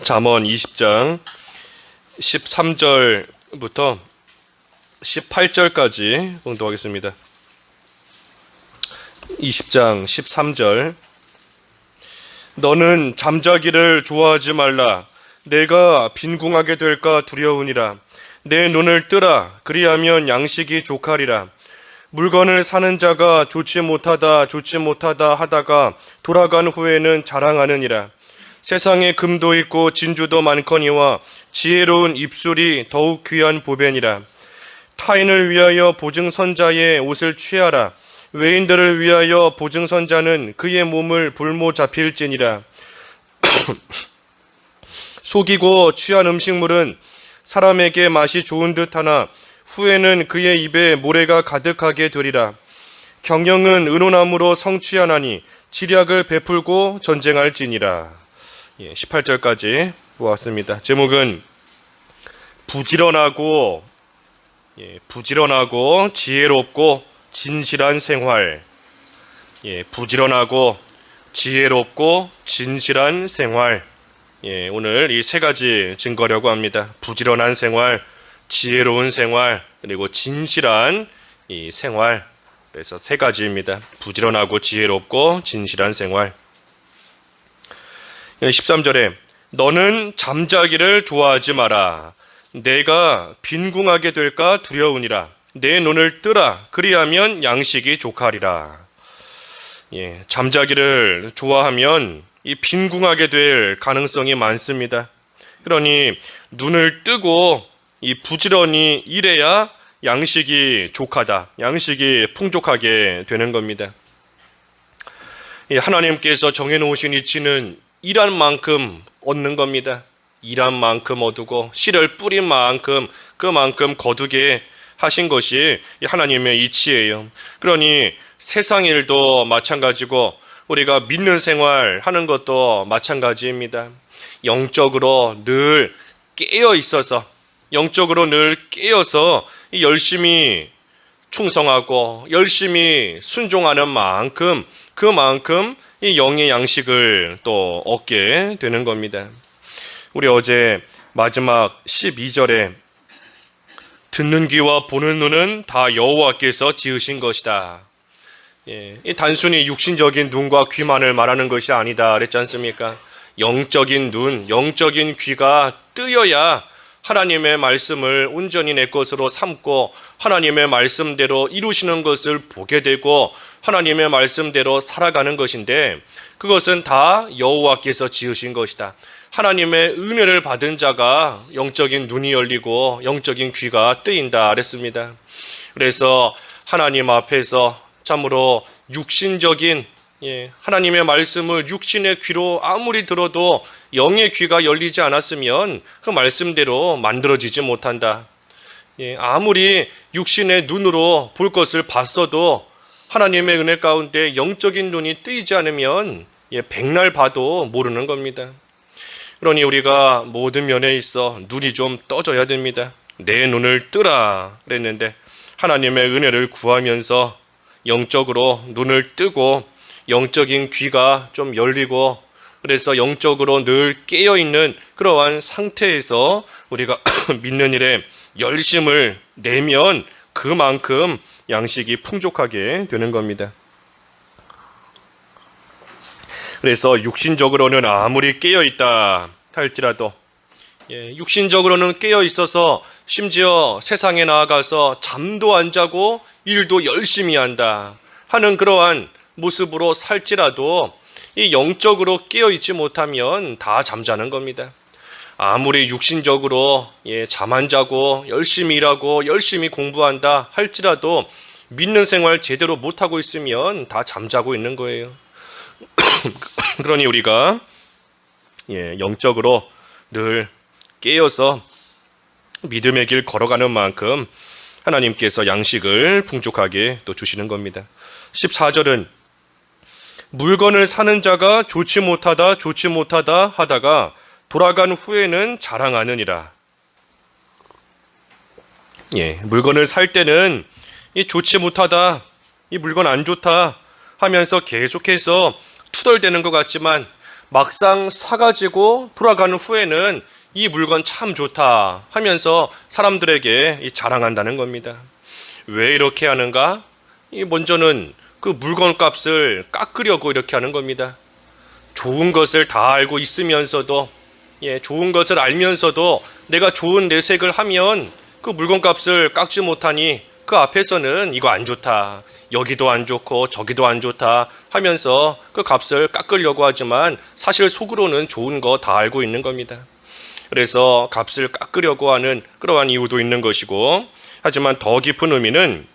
잠언 20장 13절부터 18절까지 봉독하겠습니다. 20장 13절. 너는 잠자기를 좋아하지 말라. 내가 빈궁하게 될까 두려우니라. 내 눈을 뜨라. 그리하면 양식이 족하리라. 물건을 사는 자가 좋지 못하다 좋지 못하다 하다가 돌아간 후에는 자랑하느니라 세상에 금도 있고 진주도 많거니와 지혜로운 입술이 더욱 귀한 보배니라. 타인을 위하여 보증선자의 옷을 취하라. 외인들을 위하여 보증선자는 그의 몸을 불모 잡힐지니라. 속이고 취한 음식물은 사람에게 맛이 좋은 듯하나 후에는 그의 입에 모래가 가득하게 되리라. 경영은 은혼함으로 성취하나니 지략을 베풀고 전쟁할지니라 예, 18절까지 보았습니다. 제목은 부지런하고 예, 부지런하고 지혜롭고 진실한 생활. 예, 부지런하고 지혜롭고 진실한 생활. 예, 오늘 이 세 가지 증거려고 합니다. 부지런한 생활, 지혜로운 생활, 그리고 진실한 이 생활. 그래서 세 가지입니다. 부지런하고 지혜롭고 진실한 생활. 13절에 너는 잠자기를 좋아하지 마라. 내가 빈궁하게 될까 두려우니라. 내 눈을 뜨라. 그리하면 양식이 족하리라. 예, 잠자기를 좋아하면 이 빈궁하게 될 가능성이 많습니다. 그러니 눈을 뜨고 이 부지런히 일해야 양식이 족하다. 양식이 풍족하게 되는 겁니다. 예, 하나님께서 정해놓으신 이치는 일한 만큼 얻는 겁니다. 일한 만큼 얻고 씨를 뿌린 만큼 그만큼 거두게 하신 것이 하나님의 이치예요. 그러니 세상 일도 마찬가지고 우리가 믿는 생활 하는 것도 마찬가지입니다. 영적으로 늘 깨어 있어서 영적으로 늘 깨어서 열심히 충성하고 열심히 순종하는 만큼 그만큼 이 영의 양식을 또 얻게 되는 겁니다. 우리 어제 마지막 12절에 듣는 귀와 보는 눈은 다 여호와께서 지으신 것이다. 예, 이 단순히 육신적인 눈과 귀만을 말하는 것이 아니다. 그랬지 않습니까? 영적인 눈, 영적인 귀가 뜨여야 하나님의 말씀을 온전히 내 것으로 삼고 하나님의 말씀대로 이루시는 것을 보게 되고 하나님의 말씀대로 살아가는 것인데 그것은 다 여호와께서 지으신 것이다. 하나님의 은혜를 받은 자가 영적인 눈이 열리고 영적인 귀가 뜨인다 그랬습니다. 그래서 하나님 앞에서 참으로 육신적인 예, 하나님의 말씀을 육신의 귀로 아무리 들어도 영의 귀가 열리지 않았으면 그 말씀대로 만들어지지 못한다. 예, 아무리 육신의 눈으로 볼 것을 봤어도 하나님의 은혜 가운데 영적인 눈이 뜨이지 않으면 예, 백날 봐도 모르는 겁니다. 그러니 우리가 모든 면에 있어 눈이 좀 떠져야 됩니다. 내 눈을 뜨라 그랬는데 하나님의 은혜를 구하면서 영적으로 눈을 뜨고 영적인 귀가 좀 열리고 그래서 영적으로 늘 깨어 있는 그러한 상태에서 우리가 믿는 일에 열심을 내면 그만큼 양식이 풍족하게 되는 겁니다. 그래서 육신적으로는 아무리 깨어 있다 할지라도 예, 육신적으로는 깨어 있어서 심지어 세상에 나아가서 잠도 안 자고 일도 열심히 한다 하는 그러한 모습으로 살지라도 이 영적으로 깨어 있지 못하면 다 잠자는 겁니다. 아무리 육신적으로 예, 잠안 자고 열심히 일하고 열심히 공부한다 할지라도 믿는 생활 제대로 못 하고 있으면 다 잠자고 있는 거예요. 그러니 우리가 예, 영적으로 늘 깨어서 믿음의 길 걸어가는 만큼 하나님께서 양식을 풍족하게 또 주시는 겁니다. 14절은 물건을 사는 자가 좋지 못하다 좋지 못하다 하다가 돌아간 후에는 자랑하느니라. 예, 물건을 살 때는 이 좋지 못하다, 이 물건 안 좋다 하면서 계속해서 투덜대는 것 같지만 막상 사가지고 돌아가는 후에는 이 물건 참 좋다 하면서 사람들에게 이 자랑한다는 겁니다. 왜 이렇게 하는가? 이 먼저는 그 물건 값을 깎으려고 이렇게 하는 겁니다. 좋은 것을 다 알고 있으면서도 예, 좋은 것을 알면서도 내가 좋은 내색을 하면 그 물건 값을 깎지 못하니 그 앞에서는 이거 안 좋다. 여기도 안 좋고 저기도 안 좋다 하면서 그 값을 깎으려고 하지만 사실 속으로는 좋은 거 다 알고 있는 겁니다. 그래서 값을 깎으려고 하는 그러한 이유도 있는 것이고 하지만 더 깊은 의미는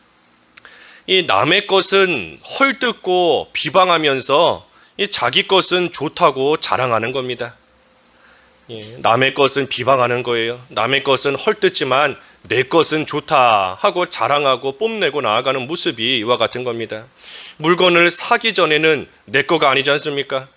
이 남의 것은 헐뜯고 비방하면서 이 자기 것은 좋다고 자랑하는 겁니다. 예, 남의 것은 비방하는 거예요. 남의 것은 헐뜯지만 내 것은 좋다 하고 자랑하고 뽐내고 나아가는 모습이 이와 같은 겁니다. 물건을 사기 전에는 내 거가 아니지 않습니까?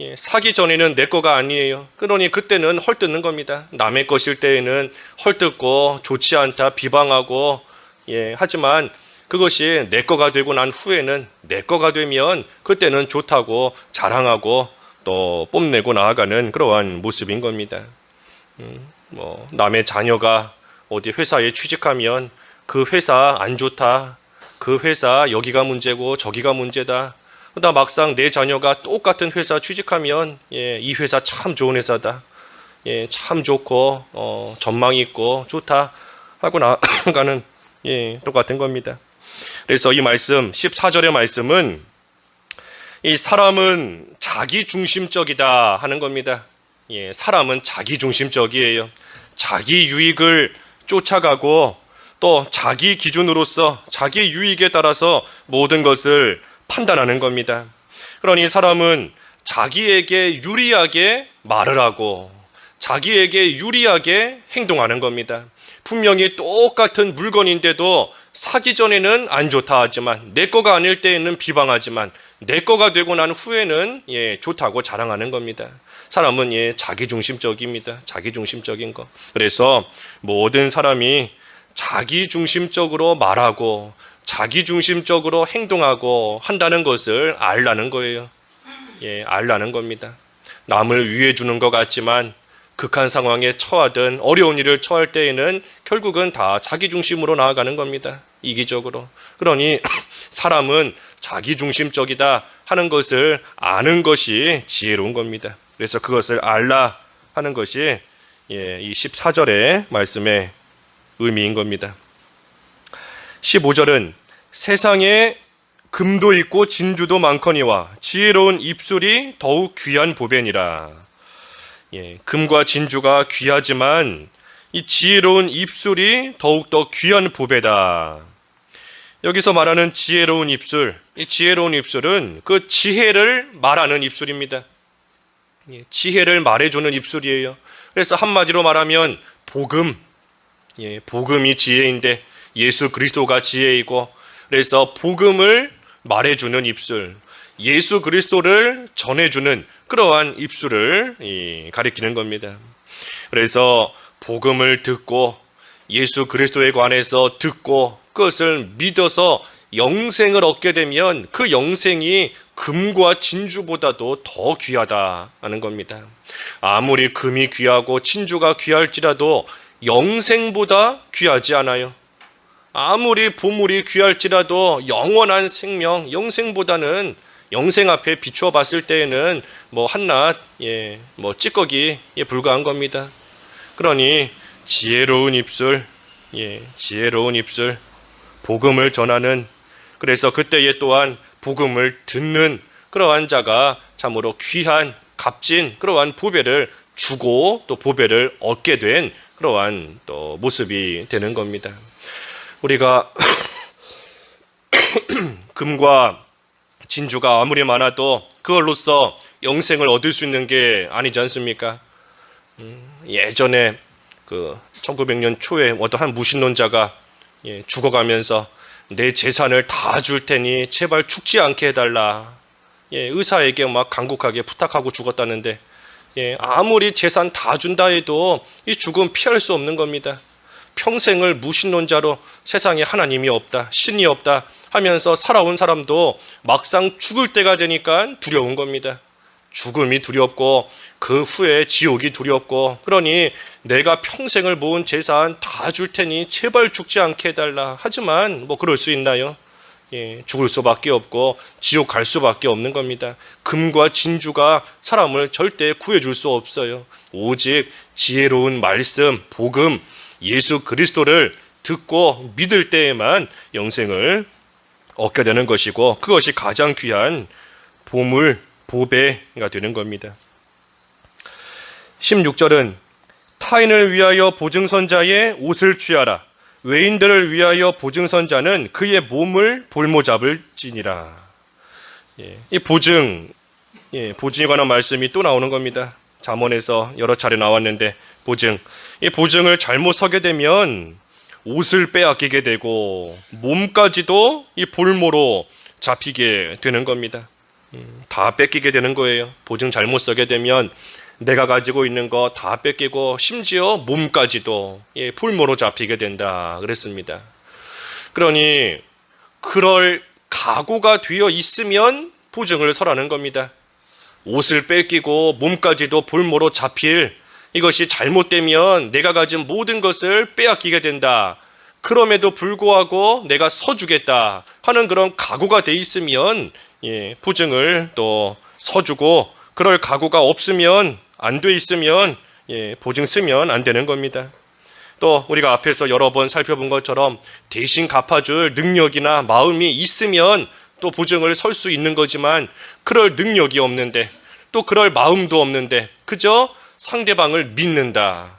예, 사기 전에는 내 거가 아니에요. 그러니 그때는 헐뜯는 겁니다. 남의 것일 때에는 헐뜯고 좋지 않다 비방하고 예, 하지만 그것이 내 거가 되고 난 후에는 내 거가 되면 그때는 좋다고 자랑하고 또 뽐내고 나아가는 그러한 모습인 겁니다. 음, 뭐 남의 자녀가 어디 회사에 취직하면 그 회사 안 좋다. 그 회사 여기가 문제고 저기가 문제다. 그러다 막상 내 자녀가 똑같은 회사 취직하면 예, 이 회사 참 좋은 회사다. 예, 참 좋고 어, 전망 있고 좋다 하고 나가는 예, 똑같은 겁니다. 그래서 이 말씀 14절의 말씀은 이 사람은 자기 중심적이다 하는 겁니다. 예, 사람은 자기 중심적이에요. 자기 유익을 쫓아가고 또 자기 기준으로서 자기 유익에 따라서 모든 것을 판단하는 겁니다. 그러니 사람은 자기에게 유리하게 말을 하고 자기에게 유리하게 행동하는 겁니다. 분명히 똑같은 물건인데도 사기 전에는 안 좋다 하지만 내 거가 아닐 때에는 비방하지만 내 거가 되고 난 후에는 예, 좋다고 자랑하는 겁니다. 사람은 예, 자기 중심적입니다. 자기 중심적인 거. 그래서 모든 사람이 자기 중심적으로 말하고 자기 중심적으로 행동하고 한다는 것을 알라는 거예요. 예, 알라는 겁니다. 남을 위해 주는 것 같지만 극한 상황에 처하든 어려운 일을 처할 때에는 결국은 다 자기 중심으로 나아가는 겁니다. 이기적으로. 그러니 사람은 자기 중심적이다 하는 것을 아는 것이 지혜로운 겁니다. 그래서 그것을 알라 하는 것이 예, 이 14절의 말씀의 의미인 겁니다. 15절은 세상에 금도 있고 진주도 많거니와 지혜로운 입술이 더욱 귀한 보배니라. 예, 금과 진주가 귀하지만 이 지혜로운 입술이 더욱 더 귀한 보배다. 여기서 말하는 지혜로운 입술, 이 지혜로운 입술은 그 지혜를 말하는 입술입니다. 예, 지혜를 말해주는 입술이에요. 그래서 한마디로 말하면 복음, 예, 복음이 지혜인데 예수 그리스도가 지혜이고 그래서 복음을 말해주는 입술, 예수 그리스도를 전해주는 그러한 입술을 가리키는 겁니다. 그래서 복음을 듣고 예수 그리스도에 관해서 듣고 그것을 믿어서 영생을 얻게 되면 그 영생이 금과 진주보다도 더 귀하다 하는 겁니다. 아무리 금이 귀하고 진주가 귀할지라도 영생보다 귀하지 않아요. 아무리 보물이 귀할지라도 영원한 생명, 영생보다는 영생 앞에 비추어 봤을 때에는 뭐 한낱 예, 뭐 찌꺼기에 불과한 겁니다. 그러니 지혜로운 입술, 예, 지혜로운 입술, 복음을 전하는 그래서 그때에 또한 복음을 듣는 그러한 자가 참으로 귀한 값진 그러한 보배를 주고 또 보배를 얻게 된 그러한 또 모습이 되는 겁니다. 우리가 금과 진주가 아무리 많아도 그걸로써 영생을 얻을 수 있는 게 아니지 않습니까? 음, 예전에 그 1900년 초에 어떤 한 무신론자가 예, 죽어가면서 내 재산을 다 줄 테니 제발 죽지 않게 해달라. 예, 의사에게 막 간곡하게 부탁하고 죽었다는데 예, 아무리 재산 다 준다 해도 이 죽음 피할 수 없는 겁니다. 평생을 무신론자로 세상에 하나님이 없다, 신이 없다 하면서 살아온 사람도 막상 죽을 때가 되니까 두려운 겁니다. 죽음이 두렵고 그 후에 지옥이 두렵고 그러니 내가 평생을 모은 재산 다 줄 테니 제발 죽지 않게 해달라. 하지만 뭐 그럴 수 있나요? 예, 죽을 수밖에 없고 지옥 갈 수밖에 없는 겁니다. 금과 진주가 사람을 절대 구해줄 수 없어요. 오직 지혜로운 말씀, 복음, 예수 그리스도를 듣고 믿을 때에만 영생을 얻게 되는 것이고 그것이 가장 귀한 보물, 보배가 되는 겁니다. 16절은 타인을 위하여 보증선자의 옷을 취하라. 외인들을 위하여 보증선자는 그의 몸을 볼모잡을 지니라. 예, 이 보증, 예, 보증에 관한 말씀이 또 나오는 겁니다. 잠언에서 여러 차례 나왔는데 보증, 이 보증을 잘못 서게 되면 옷을 빼앗기게 되고 몸까지도 이 볼모로 잡히게 되는 겁니다. 음, 다 뺏기게 되는 거예요. 보증 잘못 서게 되면 내가 가지고 있는 거 다 뺏기고 심지어 몸까지도 예, 볼모로 잡히게 된다 그랬습니다. 그러니 그럴 각오가 되어 있으면 보증을 서라는 겁니다. 옷을 뺏기고 몸까지도 볼모로 잡힐 이것이 잘못되면 내가 가진 모든 것을 빼앗기게 된다. 그럼에도 불구하고 내가 서주겠다 하는 그런 각오가 돼 있으면 예, 보증을 또 서주고 그럴 각오가 없으면 안 돼 있으면 예, 보증 쓰면 안 되는 겁니다. 또 우리가 앞에서 여러 번 살펴본 것처럼 대신 갚아줄 능력이나 마음이 있으면 또 보증을 설 수 있는 거지만 그럴 능력이 없는데 또 그럴 마음도 없는데 그저 상대방을 믿는다.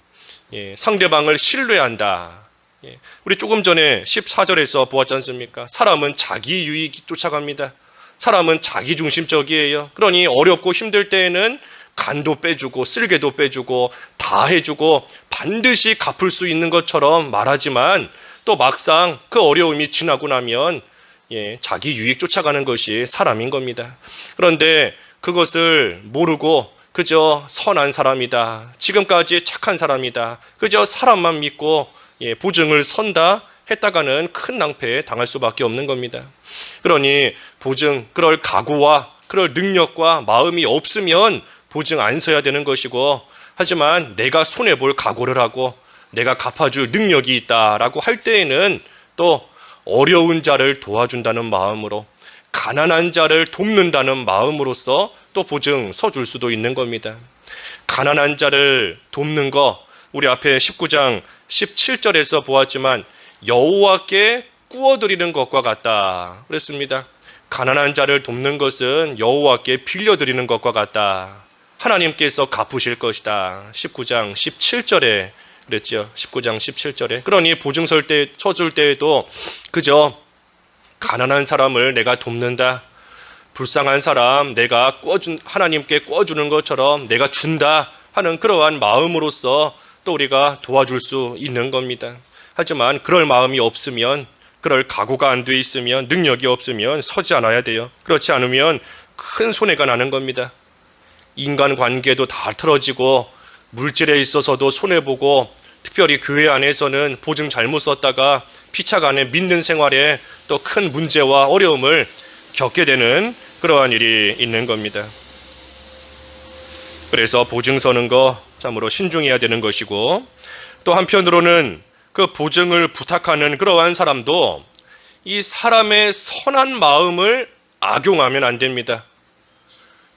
예, 상대방을 신뢰한다. 예, 우리 조금 전에 14절에서 보았지 않습니까? 사람은 자기 유익 쫓아갑니다. 사람은 자기 중심적이에요. 그러니 어렵고 힘들 때에는 간도 빼주고 쓸개도 빼주고 다 해주고 반드시 갚을 수 있는 것처럼 말하지만 또 막상 그 어려움이 지나고 나면 예, 자기 유익 쫓아가는 것이 사람인 겁니다. 그런데 그것을 모르고 그저 선한 사람이다. 지금까지 착한 사람이다. 그저 사람만 믿고 예, 보증을 선다 했다가는 큰 낭패에 당할 수밖에 없는 겁니다. 그러니 보증, 그럴 각오와 그럴 능력과 마음이 없으면 보증 안 서야 되는 것이고 하지만 내가 손해 볼 각오를 하고 내가 갚아줄 능력이 있다라고 할 때에는 또 어려운 자를 도와준다는 마음으로 가난한 자를 돕는다는 마음으로서 또 보증 서줄 수도 있는 겁니다. 가난한 자를 돕는 거 우리 앞에 19장 17절에서 보았지만 여호와께 꾸어드리는 것과 같다. 그랬습니다. 가난한 자를 돕는 것은 여호와께 빌려드리는 것과 같다. 하나님께서 갚으실 것이다. 19장 17절에 그랬죠. 19장 17절에. 그러니 보증 설 때 쳐줄 때에도 그저 가난한 사람을 내가 돕는다. 불쌍한 사람 내가 꿔준 하나님께 꿔주는 것처럼 내가 준다 하는 그러한 마음으로서 또 우리가 도와줄 수 있는 겁니다. 하지만 그럴 마음이 없으면 그럴 각오가 안 돼 있으면 능력이 없으면 서지 않아야 돼요. 그렇지 않으면 큰 손해가 나는 겁니다. 인간 관계도 다 틀어지고 물질에 있어서도 손해 보고 특별히 교회 안에서는 보증 잘못 썼다가 피차간에 믿는 생활에 또 큰 문제와 어려움을 겪게 되는 그러한 일이 있는 겁니다. 그래서 보증 서는 거 참으로 신중해야 되는 것이고 또 한편으로는 그 보증을 부탁하는 그러한 사람도 이 사람의 선한 마음을 악용하면 안 됩니다.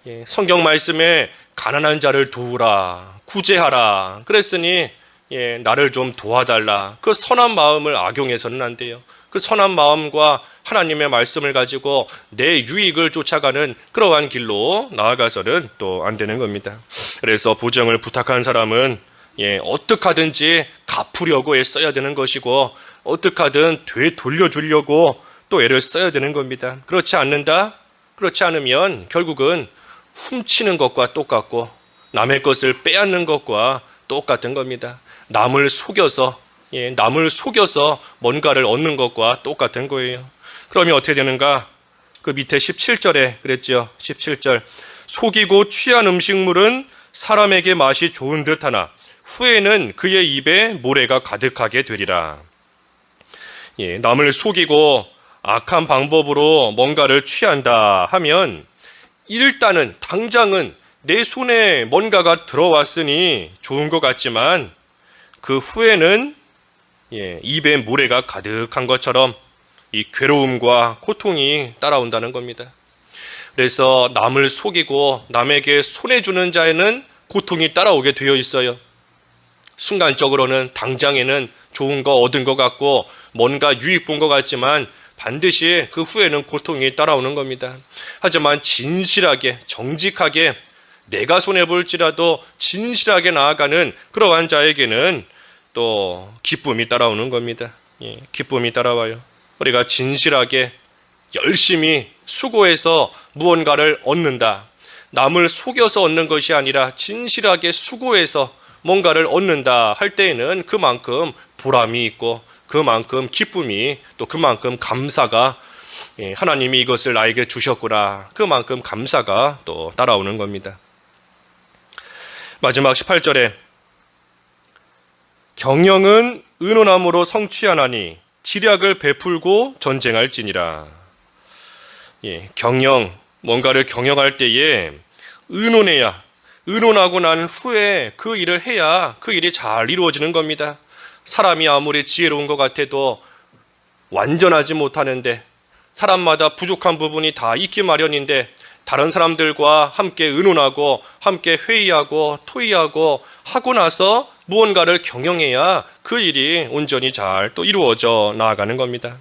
예, 성경 말씀에 가난한 자를 도우라, 구제하라. 그랬으니 예, 나를 좀 도와달라. 그 선한 마음을 악용해서는 안 돼요. 그 선한 마음과 하나님의 말씀을 가지고 내 유익을 쫓아가는 그러한 길로 나아가서는 또 안 되는 겁니다. 그래서 보증을 부탁한 사람은 예, 어떻게 하든지 갚으려고 애써야 되는 것이고 어떻게 하든 되돌려 주려고 또 애를 써야 되는 겁니다. 그렇지 않는다? 그렇지 않으면 결국은 훔치는 것과 똑같고 남의 것을 빼앗는 것과 똑같은 겁니다. 남을 속여서 예, 남을 속여서 뭔가를 얻는 것과 똑같은 거예요. 그러면 어떻게 되는가? 그 밑에 17절에 그랬죠. 17절. 속이고 취한 음식물은 사람에게 맛이 좋은 듯하나 후에는 그의 입에 모래가 가득하게 되리라. 예, 남을 속이고 악한 방법으로 뭔가를 취한다 하면 일단은 당장은 내 손에 뭔가가 들어왔으니 좋은 것 같지만 그 후에는 예, 입에 모래가 가득한 것처럼 이 괴로움과 고통이 따라온다는 겁니다. 그래서 남을 속이고 남에게 손해주는 자에는 고통이 따라오게 되어 있어요. 순간적으로는 당장에는 좋은 거 얻은 것 같고 뭔가 유익 본 것 같지만 반드시 그 후에는 고통이 따라오는 겁니다. 하지만 진실하게 정직하게 내가 손해 볼지라도 진실하게 나아가는 그러한 자에게는 또 기쁨이 따라오는 겁니다. 예, 기쁨이 따라와요. 우리가 진실하게 열심히 수고해서 무언가를 얻는다. 남을 속여서 얻는 것이 아니라 진실하게 수고해서 뭔가를 얻는다 할 때에는 그만큼 보람이 있고 그만큼 기쁨이 또 그만큼 감사가 예, 하나님이 이것을 나에게 주셨구나 그만큼 감사가 또 따라오는 겁니다. 마지막 18절에 경영은 은혼함으로 성취하나니 지략을 베풀고 전쟁할지니라. 예, 경영 뭔가를 경영할 때에 은혼해야 의논하고 난 후에 그 일을 해야 그 일이 잘 이루어지는 겁니다. 사람이 아무리 지혜로운 것 같아도 완전하지 못하는데 사람마다 부족한 부분이 다 있기 마련인데 다른 사람들과 함께 의논하고 함께 회의하고 토의하고 하고 나서 무언가를 경영해야 그 일이 온전히 잘 또 이루어져 나아가는 겁니다.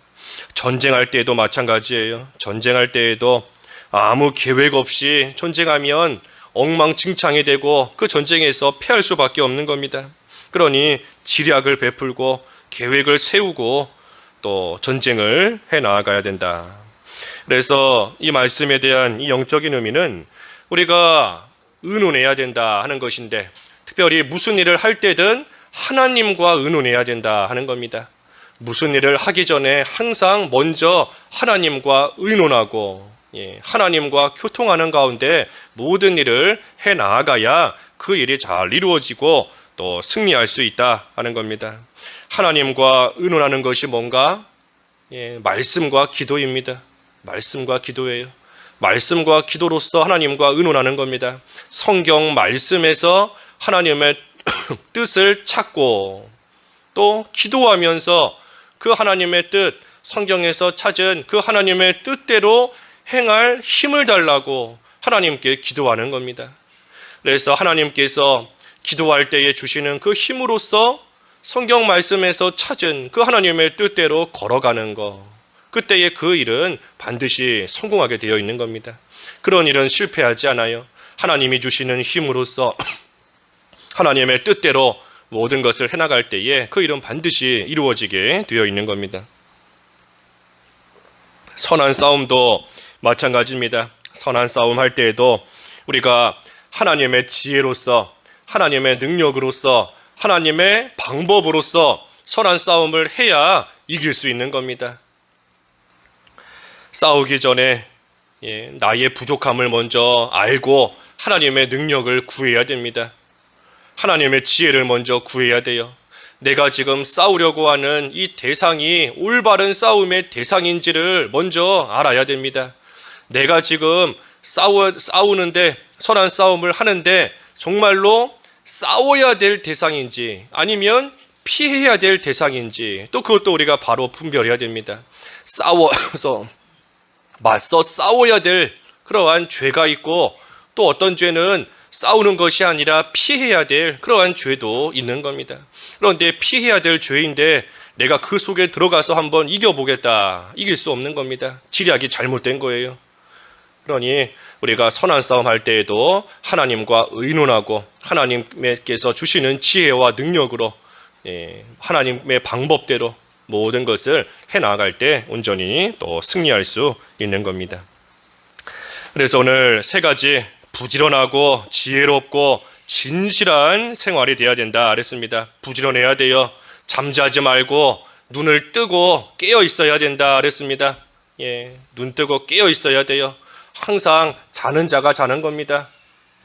전쟁할 때에도 마찬가지예요. 전쟁할 때에도 아무 계획 없이 전쟁하면 엉망진창이 되고 그 전쟁에서 패할 수밖에 없는 겁니다. 그러니 지략을 베풀고 계획을 세우고 또 전쟁을 해 나아가야 된다. 그래서 이 말씀에 대한 이 영적인 의미는 우리가 의논해야 된다 하는 것인데 특별히 무슨 일을 할 때든 하나님과 의논해야 된다 하는 겁니다. 무슨 일을 하기 전에 항상 먼저 하나님과 의논하고 예, 하나님과 교통하는 가운데 모든 일을 해 나아가야 그 일이 잘 이루어지고 또 승리할 수 있다 하는 겁니다. 하나님과 의논하는 것이 뭔가 예, 말씀과 기도입니다. 말씀과 기도예요. 말씀과 기도로서 하나님과 의논하는 겁니다. 성경 말씀에서 하나님의 뜻을 찾고 또 기도하면서 그 하나님의 뜻, 성경에서 찾은 그 하나님의 뜻대로 행할 힘을 달라고 하나님께 기도하는 겁니다. 그래서 하나님께서 기도할 때에 주시는 그 힘으로써 성경 말씀에서 찾은 그 하나님의 뜻대로 걸어가는 것. 그때의 그 일은 반드시 성공하게 되어 있는 겁니다. 그런 일은 실패하지 않아요. 하나님이 주시는 힘으로써 하나님의 뜻대로 모든 것을 해나갈 때에 그 일은 반드시 이루어지게 되어 있는 겁니다. 선한 싸움도 마찬가지입니다. 선한 싸움 할 때에도 우리가 하나님의 지혜로서 하나님의 능력으로서 하나님의 방법으로서 선한 싸움을 해야 이길 수 있는 겁니다. 싸우기 전에 예, 나의 부족함을 먼저 알고 하나님의 능력을 구해야 됩니다. 하나님의 지혜를 먼저 구해야 돼요. 내가 지금 싸우려고 하는 이 대상이 올바른 싸움의 대상인지를 먼저 알아야 됩니다. 내가 지금 싸우, 싸우는데 선한 싸움을 하는데 정말로 싸워야 될 대상인지 아니면 피해야 될 대상인지 또 그것도 우리가 바로 분별해야 됩니다. 싸워서 맞서 싸워야 될 그러한 죄가 있고 또 어떤 죄는 싸우는 것이 아니라 피해야 될 그러한 죄도 있는 겁니다. 그런데 피해야 될 죄인데 내가 그 속에 들어가서 한번 이겨보겠다. 이길 수 없는 겁니다. 지략이 잘못된 거예요. 그러니 우리가 선한 싸움 할 때에도 하나님과 의논하고 하나님께서 주시는 지혜와 능력으로 예, 하나님의 방법대로 모든 것을 해 나갈 때 온전히 또 승리할 수 있는 겁니다. 그래서 오늘 세 가지 부지런하고 지혜롭고 진실한 생활이 되어야 된다 그랬습니다. 부지런해야 돼요. 잠자지 말고 눈을 뜨고 깨어 있어야 된다 그랬습니다. 예, 눈 뜨고 깨어 있어야 돼요. 항상 자는 자가 자는 겁니다.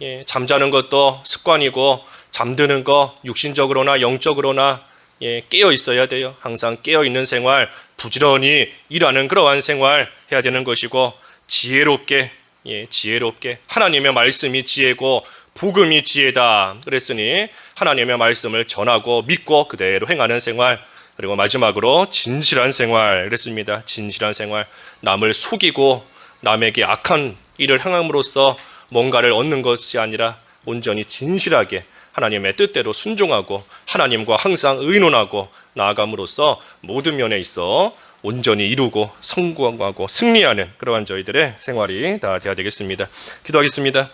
예, 잠자는 것도 습관이고 잠드는 거 육신적으로나 영적으로나 예, 깨어 있어야 돼요. 항상 깨어 있는 생활, 부지런히 일하는 그러한 생활 해야 되는 것이고 지혜롭게 예, 지혜롭게 하나님의 말씀이 지혜고 복음이 지혜다 그랬으니 하나님의 말씀을 전하고 믿고 그대로 행하는 생활 그리고 마지막으로 진실한 생활 그랬습니다. 진실한 생활 남을 속이고 남에게 악한 일을 행함으로써 뭔가를 얻는 것이 아니라 온전히 진실하게 하나님의 뜻대로 순종하고 하나님과 항상 의논하고 나아감으로써 모든 면에 있어 온전히 이루고 성공하고 승리하는 그러한 저희들의 생활이 다 되어야 되겠습니다. 기도하겠습니다.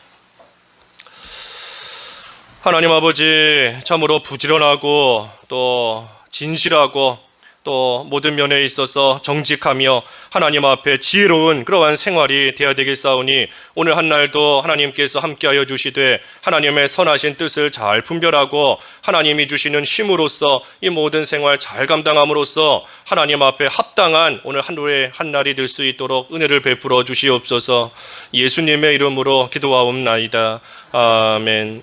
하나님 아버지 참으로 부지런하고 또 진실하고 또 모든 면에 있어서 정직하며 하나님 앞에 지혜로운 그러한 생활이 되어야 되겠사오니 오늘 한 날도 하나님께서 함께하여 주시되 하나님의 선하신 뜻을 잘 분별하고 하나님이 주시는 힘으로써 이 모든 생활 잘 감당함으로써 하나님 앞에 합당한 오늘 하루의 한 날이 될 수 있도록 은혜를 베풀어 주시옵소서 예수님의 이름으로 기도하옵나이다 아멘.